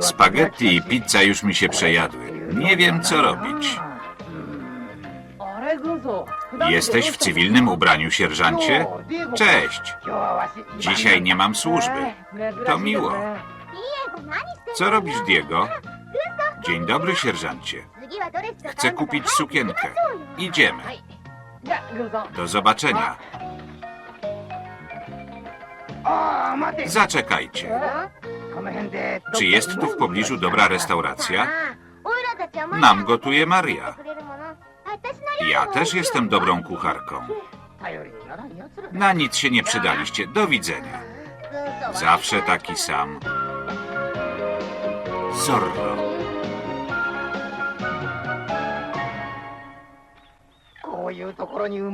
Spaghetti i pizza już mi się przejadły. Nie wiem, co robić. Jesteś w cywilnym ubraniu, sierżancie? Cześć. Dzisiaj nie mam służby. To miło. Co robisz, Diego? Dzień dobry, sierżancie. Chcę kupić sukienkę. Idziemy. Do zobaczenia. Zaczekajcie. Czy jest tu w pobliżu dobra restauracja? Nam gotuje Maria. Ja też jestem dobrą kucharką. Na nic się nie przydaliście. Do widzenia. Zawsze taki sam. Zorro.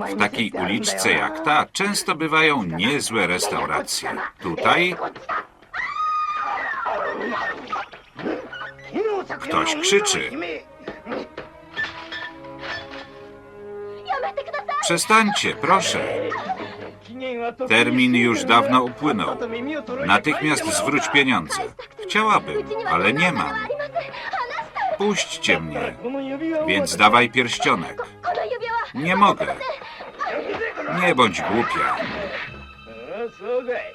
W takiej uliczce jak ta często bywają niezłe restauracje. Tutaj ktoś krzyczy. Przestańcie, proszę. Termin już dawno upłynął. Natychmiast zwróć pieniądze. Chciałabym, ale nie mam. Puśćcie mnie, więc dawaj pierścionek. Nie mogę. Nie bądź głupia.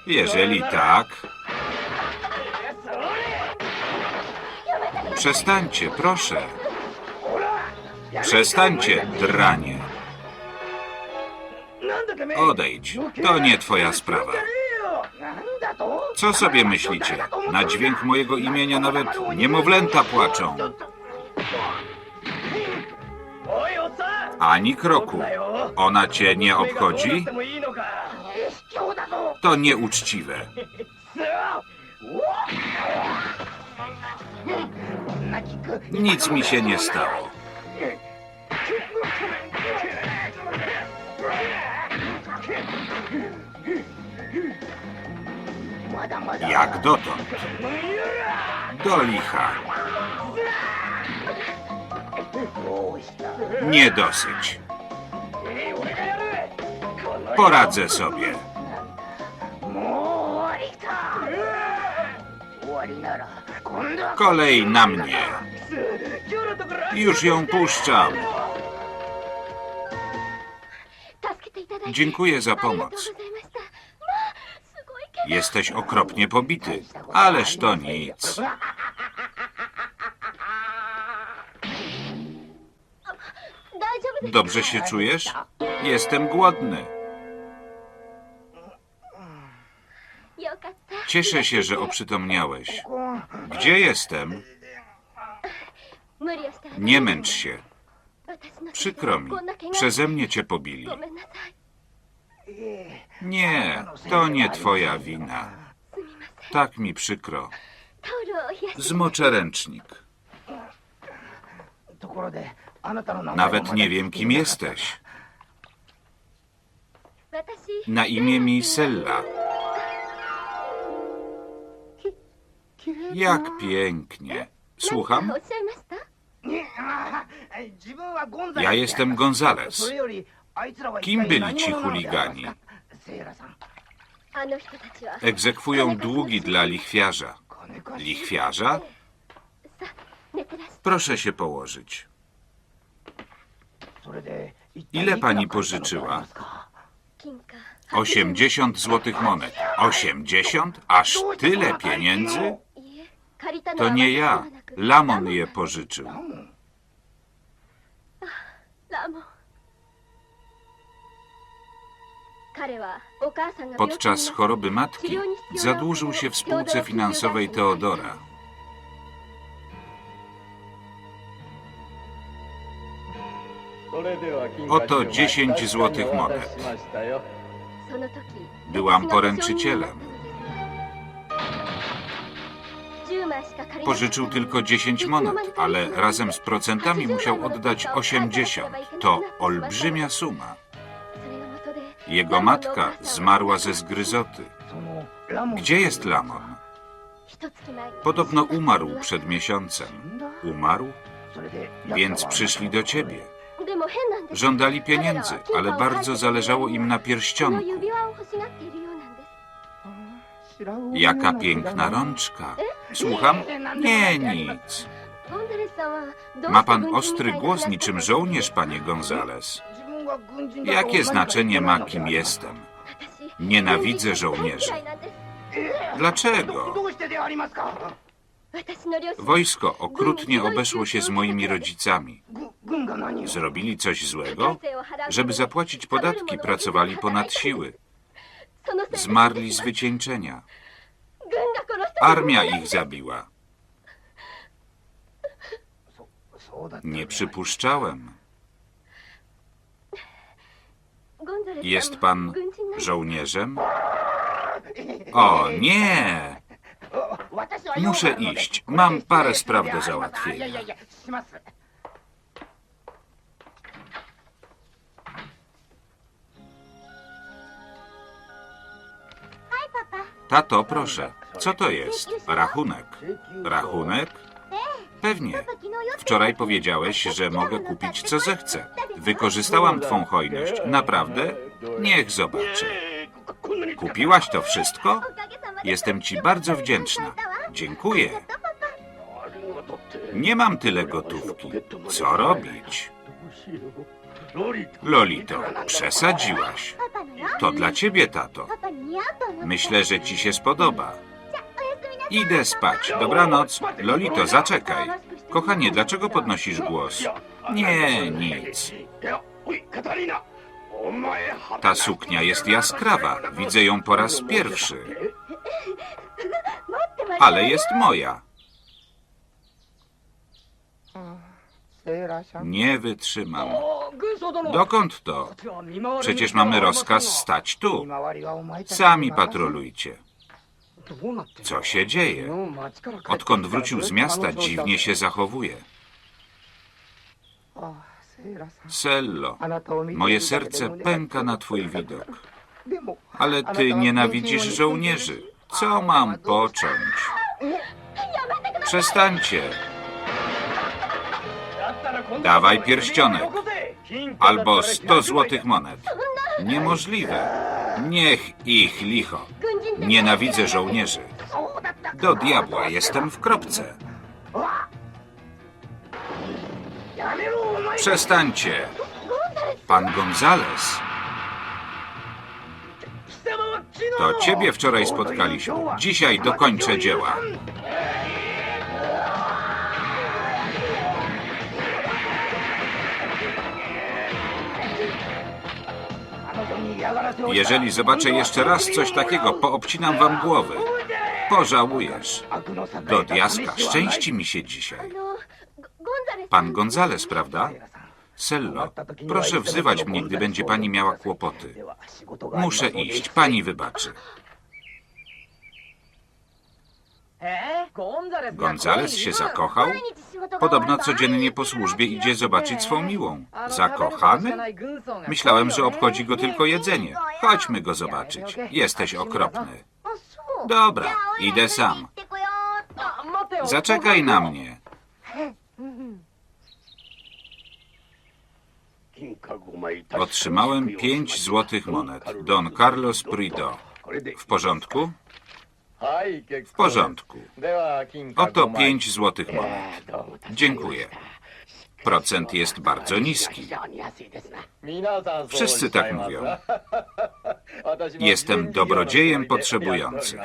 Jeżeli tak, przestańcie, proszę. Przestańcie, dranie. Odejdź, to nie twoja sprawa. Co sobie myślicie? Na dźwięk mojego imienia nawet niemowlęta płaczą. Ani kroku. Ona cię nie obchodzi? To nieuczciwe. Nic mi się nie stało. Jak dotąd. Do licha. Nie dosyć. Poradzę sobie. Kolej na mnie. Już ją puszczam. Dziękuję za pomoc. Jesteś okropnie pobity, ależ to nic. Dobrze się czujesz? Jestem głodny. Cieszę się, że oprzytomniałeś. Gdzie jestem? Nie męcz się. Przykro mi. Przeze mnie cię pobili. Nie, to nie twoja wina. Tak mi przykro. Zmoczę ręcznik. Nawet nie wiem, kim jesteś. Na imię mi Sella. Jak pięknie. Słucham? Ja jestem Gonzales. Kim byli ci chuligani? Egzekwują długi dla lichwiarza. Lichwiarza? Proszę się położyć. Ile pani pożyczyła? 80 złotych monet. 80? Aż tyle pieniędzy? To nie ja. Lamon je pożyczył. Podczas choroby matki zadłużył się w spółce finansowej Teodora. Oto 10 złotych monet. Byłam poręczycielem. Pożyczył tylko 10 monet, ale razem z procentami musiał oddać 80. To olbrzymia suma. Jego matka zmarła ze zgryzoty. Gdzie jest Lamon? Podobno umarł przed miesiącem. Umarł? Więc przyszli do ciebie. Żądali pieniędzy, ale bardzo zależało im na pierścionku. Jaka piękna rączka. Słucham? Nie, nic. Ma pan ostry głos niczym żołnierz, panie Gonzales. Jakie znaczenie ma, kim jestem? Nienawidzę żołnierzy. Dlaczego? Wojsko okrutnie obeszło się z moimi rodzicami. Zrobili coś złego? Żeby zapłacić podatki, pracowali ponad siły. Zmarli z wycieńczenia. Armia ich zabiła. Nie przypuszczałem. Jest pan żołnierzem? O, nie! Muszę iść. Mam parę spraw do załatwienia. Tato, proszę. Co to jest? Rachunek. Rachunek? Pewnie. Wczoraj powiedziałeś, że mogę kupić co zechcę. Wykorzystałam twą hojność. Naprawdę? Niech zobaczę. Kupiłaś to wszystko? Jestem ci bardzo wdzięczna. Dziękuję. Nie mam tyle gotówki. Co robić? Lolito, przesadziłaś. To dla ciebie, tato. Myślę, że ci się spodoba. Idę spać. Dobranoc. Lolito, zaczekaj. Kochanie, dlaczego podnosisz głos? Nie, nic. Ta suknia jest jaskrawa. Widzę ją po raz pierwszy. Ale jest moja. Nie wytrzymam. Dokąd to? Przecież mamy rozkaz stać tu. Sami patrolujcie. Co się dzieje? Odkąd wrócił z miasta, dziwnie się zachowuje. Sello, moje serce pęka na twój widok. Ale ty nienawidzisz żołnierzy. Co mam począć? Przestańcie. Dawaj pierścionek. Albo sto złotych monet. Niemożliwe. Niech ich licho. Nienawidzę żołnierzy. Do diabła jestem w kropce. Przestańcie. Pan Gonzales. To ciebie wczoraj spotkaliśmy. Dzisiaj dokończę dzieła. Jeżeli zobaczę jeszcze raz coś takiego, poobcinam wam głowy. Pożałujesz. Do diaska, szczęści mi się dzisiaj. Pan Gonzales, prawda? Sello, proszę wzywać mnie, gdy będzie pani miała kłopoty. Muszę iść, pani wybaczy. Gonzales się zakochał? Podobno codziennie po służbie idzie zobaczyć swą miłą. Zakochany? Myślałem, że obchodzi go tylko jedzenie. Chodźmy go zobaczyć. Jesteś okropny. Dobra, idę sam. Zaczekaj na mnie. Otrzymałem pięć złotych monet. Don Carlos Prido. W porządku? W porządku. Oto pięć złotych monet. Dziękuję. Procent jest bardzo niski. Wszyscy tak mówią. Jestem dobrodziejem potrzebujących.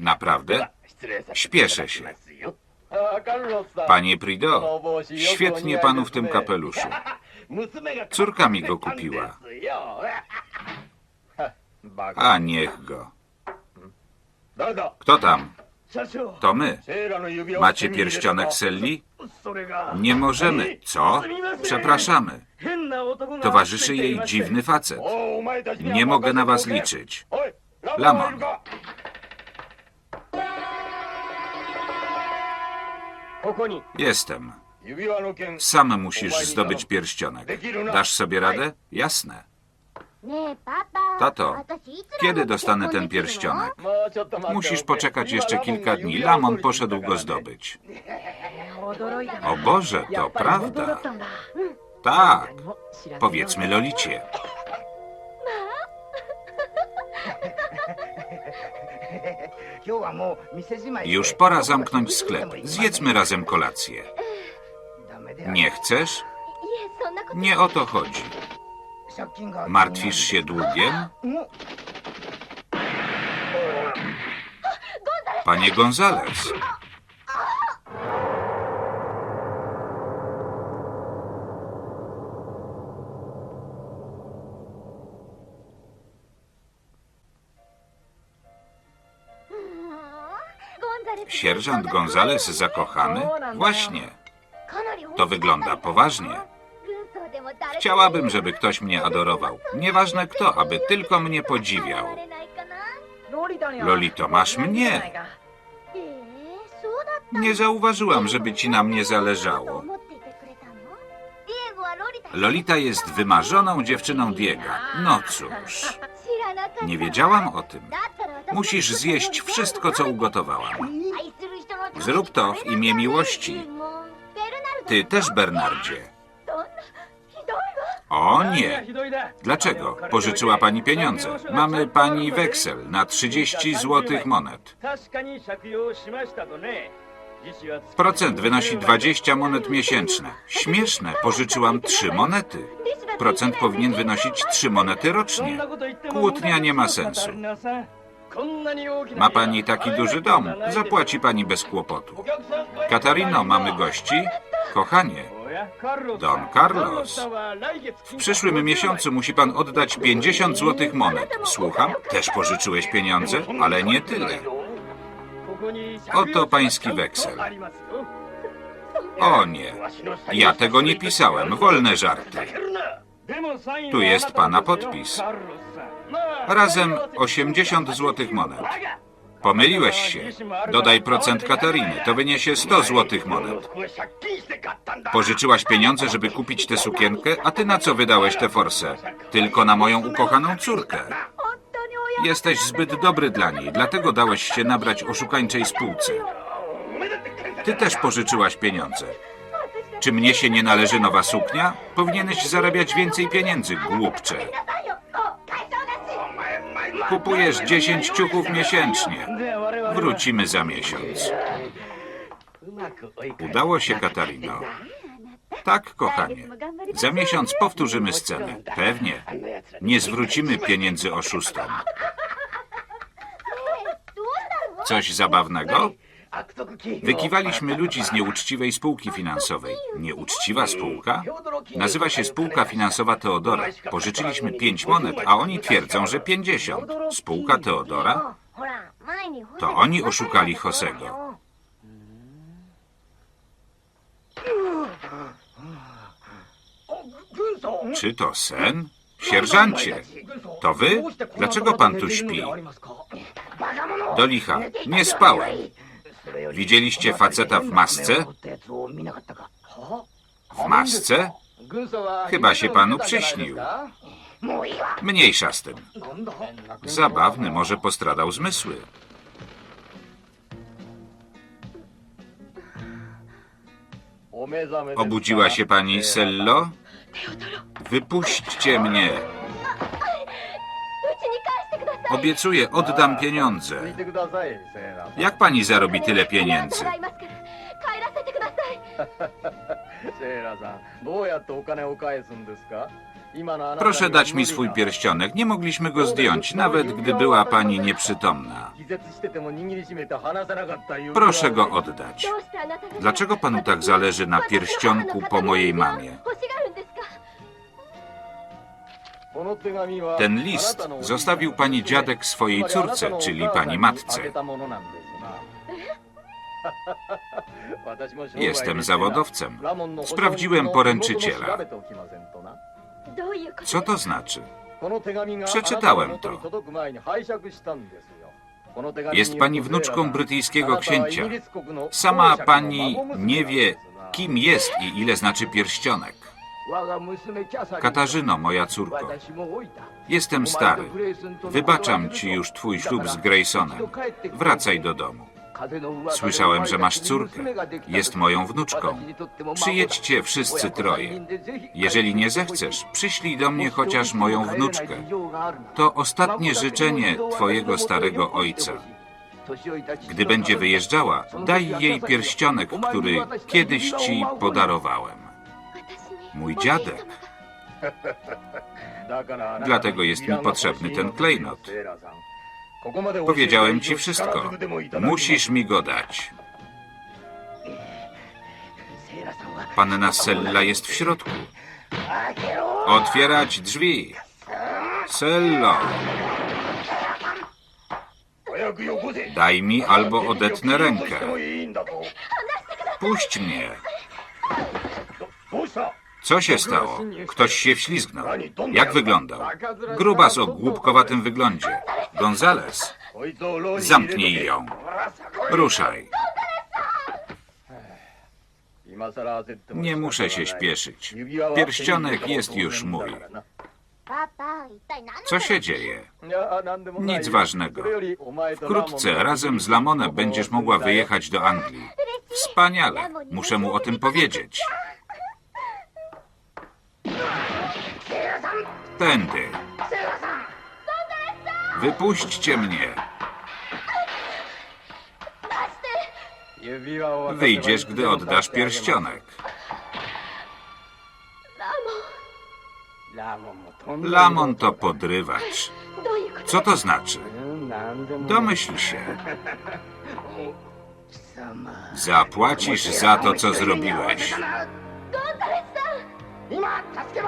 Naprawdę? Śpieszę się. Panie Prido, świetnie panu w tym kapeluszu. Córka mi go kupiła. A niech go. Kto tam? To my. Macie pierścionek Selli? Nie możemy. Co? Przepraszamy. Towarzyszy jej dziwny facet. Nie mogę na was liczyć. Lamon. Jestem. Sam musisz zdobyć pierścionek. Dasz sobie radę? Jasne. Tato, kiedy dostanę ten pierścionek? Musisz poczekać jeszcze kilka dni. Lamon poszedł go zdobyć. O Boże, to prawda. Tak. Powiedzmy Lolicie. Już pora zamknąć sklep. Zjedzmy razem kolację. Nie chcesz? Nie o to chodzi. Martwisz się długiem? Panie Gonzales, sierżant Gonzales zakochany? Właśnie, to wygląda poważnie. Chciałabym, żeby ktoś mnie adorował. Nieważne kto, aby tylko mnie podziwiał. Lolito, masz mnie. Nie zauważyłam, żeby ci na mnie zależało. Lolita jest wymarzoną dziewczyną Diega. No cóż, nie wiedziałam o tym. Musisz zjeść wszystko, co ugotowałam. Zrób to w imię miłości. Ty też, Bernardzie. O nie! Dlaczego? Pożyczyła pani pieniądze. Mamy pani weksel na 30 złotych monet. Procent wynosi 20 monet miesięczne. Śmieszne, pożyczyłam 3 monety. Procent powinien wynosić 3 monety rocznie. Kłótnia nie ma sensu. Ma pani taki duży dom, zapłaci pani bez kłopotu. Katarino, mamy gości? Kochanie, Don Carlos. W przyszłym miesiącu musi pan oddać 50 złotych monet. Słucham? Też pożyczyłeś pieniądze? Ale nie tyle. Oto pański weksel. O nie, ja tego nie pisałem. Wolne żarty. Tu jest pana podpis. Razem 80 złotych monet. Pomyliłeś się. Dodaj procent Katariny. To wyniesie 100 złotych monet. Pożyczyłaś pieniądze, żeby kupić tę sukienkę, a ty na co wydałeś tę forsę? Tylko na moją ukochaną córkę. Jesteś zbyt dobry dla niej, dlatego dałeś się nabrać oszukańczej spółce. Ty też pożyczyłaś pieniądze. Czy mnie się nie należy nowa suknia? Powinieneś zarabiać więcej pieniędzy, głupcze. Kupujesz 10 ciuchów miesięcznie. Wrócimy za miesiąc. Udało się, Katarino. Tak, kochanie. Za miesiąc powtórzymy scenę. Pewnie. Nie zwrócimy pieniędzy oszustom. Coś zabawnego? Wykiwaliśmy ludzi z nieuczciwej spółki finansowej. Nieuczciwa spółka? Nazywa się Spółka Finansowa Teodora. Pożyczyliśmy 5 monet, a oni twierdzą, że 50. Spółka Teodora? To oni oszukali Josego. Czy to sen? Sierżancie, to wy? Dlaczego pan tu śpi? Do licha, nie spałem. Widzieliście faceta w masce? W masce? Chyba się panu przyśnił. Mniejsza z tym. Zabawny, może postradał zmysły. Obudziła się pani, Sello? Wypuśćcie mnie. Obiecuję, oddam pieniądze. Jak pani zarobi tyle pieniędzy? Proszę dać mi swój pierścionek. Nie mogliśmy go zdjąć, nawet gdy była pani nieprzytomna. Proszę go oddać. Dlaczego panu tak zależy na pierścionku po mojej mamie? Ten list zostawił pani dziadek swojej córce, czyli pani matce. Jestem zawodowcem. Sprawdziłem poręczyciela. Co to znaczy? Przeczytałem to. Jest pani wnuczką brytyjskiego księcia. Sama pani nie wie, kim jest i ile znaczy pierścionek. Katarzyno, moja córko, Jestem stary. Wybaczam ci już twój ślub z Graysonem. Wracaj do domu. Słyszałem, że masz córkę. Jest moją wnuczką. Przyjedźcie wszyscy troje. Jeżeli nie zechcesz, przyślij do mnie chociaż moją wnuczkę. To ostatnie życzenie twojego starego ojca. Gdy będzie wyjeżdżała, daj jej pierścionek, który kiedyś ci podarowałem. Mój dziadek. Dlatego jest mi potrzebny ten klejnot. Powiedziałem ci wszystko. Musisz mi go dać. Panna Sella jest w środku. Otwierać drzwi. Sello, daj mi albo odetnę rękę. Puść mnie. Co się stało? Ktoś się wślizgnął. Jak wyglądał? Grubas o głupkowatym wyglądzie. Gonzales, zamknij ją. Ruszaj. Nie muszę się śpieszyć. Pierścionek jest już mój. Co się dzieje? Nic ważnego. Wkrótce razem z Lamonem będziesz mogła wyjechać do Anglii. Wspaniale. Muszę mu o tym powiedzieć. Tędy. Wypuśćcie mnie. Wyjdziesz, gdy oddasz pierścionek. Lamon to podrywacz. Co to znaczy? Domyśl się. Zapłacisz za to, co zrobiłeś.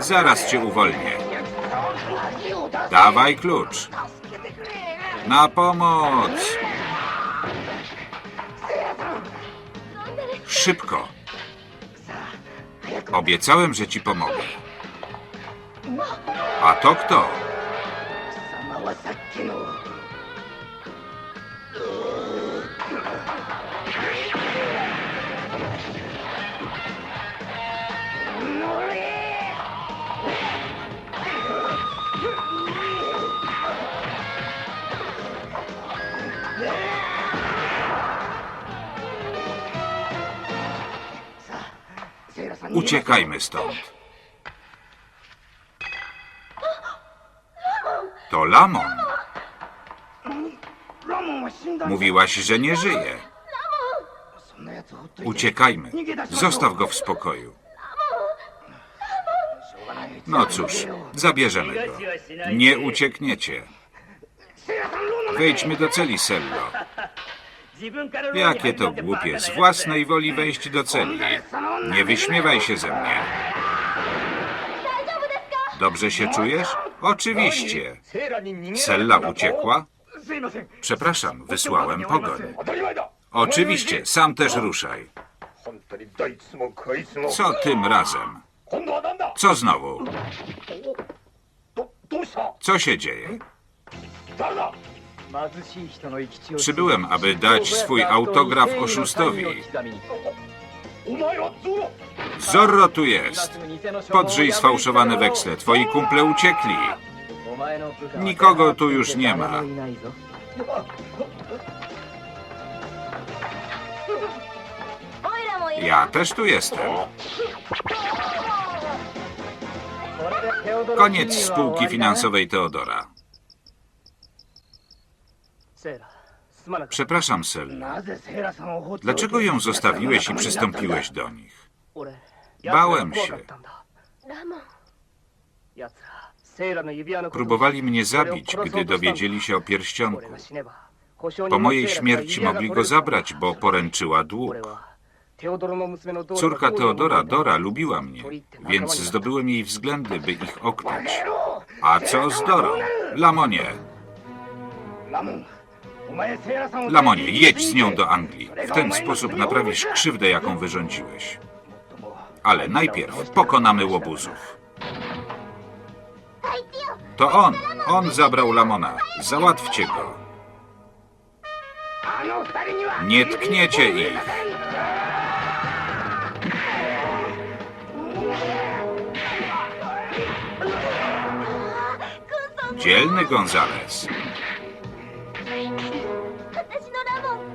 Zaraz cię uwolnię. Dawaj klucz. Na pomoc! Szybko. Obiecałem, że ci pomogę. A to kto? Uciekajmy stąd. To Lamon. Mówiłaś, że nie żyje. Uciekajmy. Zostaw go w spokoju. No cóż, zabierzemy go. Nie uciekniecie. Wejdźmy do celi, Sello. Jakie to głupie, z własnej woli wejść do celi. Nie wyśmiewaj się ze mnie. Dobrze się czujesz? Oczywiście. Sella uciekła? Przepraszam, wysłałem pogoń. Oczywiście, sam też ruszaj. Co tym razem? Co znowu? Co się dzieje? Przybyłem, aby dać swój autograf oszustowi. Zorro tu jest. Podrzyj sfałszowane weksle. Twoi kumple uciekli. Nikogo tu już nie ma. Ja też tu jestem. Koniec spółki finansowej Teodora. Przepraszam, Sella. Dlaczego ją zostawiłeś i przystąpiłeś do nich? Bałem się. Próbowali mnie zabić, gdy dowiedzieli się o pierścionku. Po mojej śmierci mogli go zabrać, bo poręczyła dług. Córka Teodora, Dora, lubiła mnie, więc zdobyłem jej względy, by ich oknąć. A co z Dorą? Lamonie, Lamonie, jedź z nią do Anglii. W ten sposób naprawisz krzywdę, jaką wyrządziłeś. Ale najpierw pokonamy łobuzów. To on, on zabrał Lamona. Załatwcie go. Nie tkniecie ich. Dzielny Gonzales.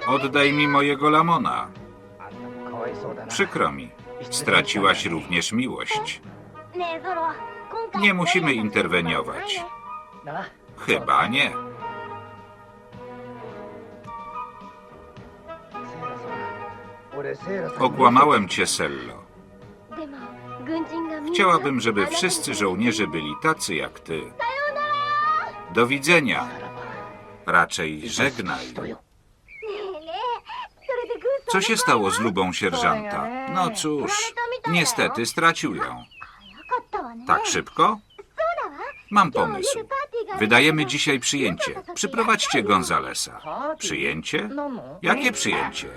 Oddaj mi mojego Lamona. Przykro mi. Straciłaś również miłość. Nie musimy interweniować. Chyba nie. Okłamałem cię, Sello. Chciałabym, żeby wszyscy żołnierze byli tacy jak ty. Do widzenia. Raczej żegnaj. Co się stało z lubą sierżanta? No cóż, niestety stracił ją. Tak szybko? Mam pomysł. Wydajemy dzisiaj przyjęcie. Przyprowadźcie Gonzalesa. Przyjęcie? Jakie przyjęcie?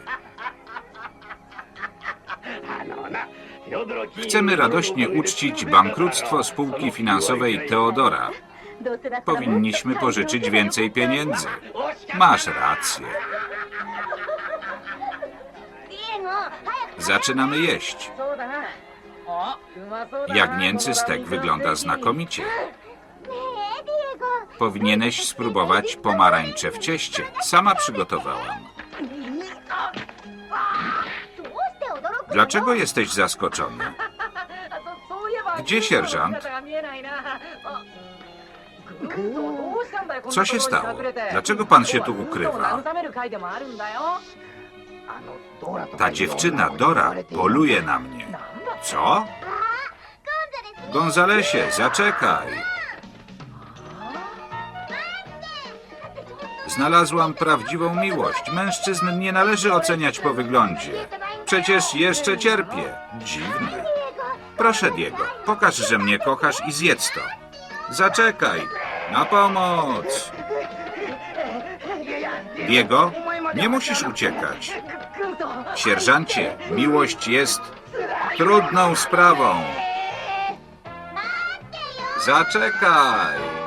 Chcemy radośnie uczcić bankructwo spółki finansowej Teodora. Powinniśmy pożyczyć więcej pieniędzy. Masz rację. Zaczynamy jeść. Jagnięcy stek wygląda znakomicie. Powinieneś spróbować pomarańcze w cieście. Sama przygotowałam. Dlaczego jesteś zaskoczony? Gdzie sierżant? Co się stało? Dlaczego pan się tu ukrywa? Ta dziewczyna Dora poluje na mnie. Co? Gonzalesie, zaczekaj. Znalazłam prawdziwą miłość. Mężczyzn nie należy oceniać po wyglądzie. Przecież jeszcze cierpię. Dziwne. Proszę, Diego, pokaż, że mnie kochasz i zjedz to. Zaczekaj. Na pomoc. Diego, nie musisz uciekać. Sierżancie, miłość jest trudną sprawą. Zaczekaj.